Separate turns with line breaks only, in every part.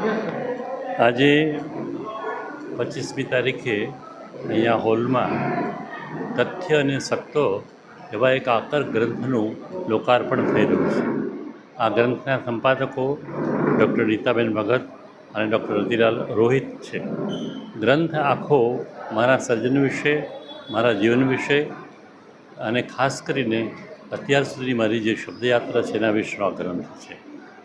આજે પચીસમી તારીખે અહીંયા હોલમાં તથ્ય અને સત્તો એવા એક આકર ગ્રંથનું લોકાર્પણ થઈ રહ્યું છે. આ ગ્રંથના સંપાદકો ડૉક્ટર રીતાબેન ભગત અને ડૉક્ટર રતિલાલ રોહિત છે. ગ્રંથ આખો મારા સર્જન વિશે, મારા જીવન વિશે અને ખાસ કરીને અત્યાર સુધી મારી જે શબ્દયાત્રા છે એના વિશેનો આ ગ્રંથ છે.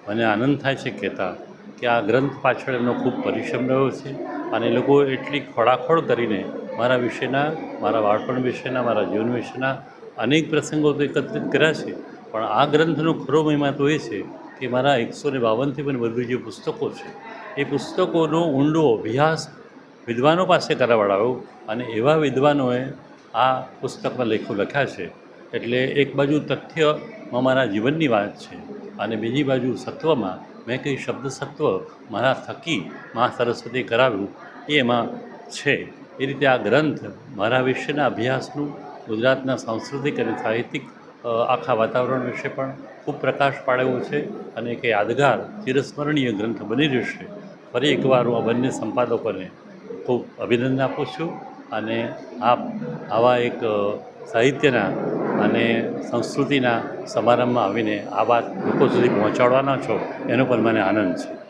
મને આનંદ થાય છે કહેતા કે આ ગ્રંથ પાછળ એમનો ખૂબ પરિશ્રમ રહ્યો છે અને એ લોકો એટલી ખોળાખોળ કરીને મારા વિશેના, મારા બાળપણ વિશેના, મારા જીવન વિશેના અનેક પ્રસંગો તો એકત્રિત કર્યા છે. પણ આ ગ્રંથનો ખરો મહિમા તો એ છે કે મારા એકસો ને બાવનથી પણ વધુ જે પુસ્તકો છે, એ પુસ્તકોનો ઊંડો અભ્યાસ વિદ્વાનો પાસે કરાવડાવ્યો અને એવા વિદ્વાનોએ આ પુસ્તકમાં લેખો લખ્યા છે. એટલે એક બાજુ તથ્યમાં મારા જીવનની વાત છે. અને બીજી બાજુ સત્વમાં મેં કંઈ શબ્દ સત્વ મારા થકી મા સરસ્વતી કરાવ્યું, એ એમાં છે. એ રીતે આ ગ્રંથ મારા વિશેના અભ્યાસનું ગુજરાતના સાંસ્કૃતિક અને સાહિત્યિક આખા વાતાવરણ વિશે પણ ખૂબ પ્રકાશ પાડેલો છે અને એક યાદગાર, ચિરસ્મરણીય ગ્રંથ બની રહેશે ફરી એકવાર હું આ બંને સંપાદકોને ખૂબ અભિનંદન આપું છું અને આપ આવા એક સાહિત્યના અને સંસ્કૃતિના સમારંભમાં આવીને આ વાત લોકો સુધી પહોંચાડવાના છો, એનો પણ મને આનંદ છે.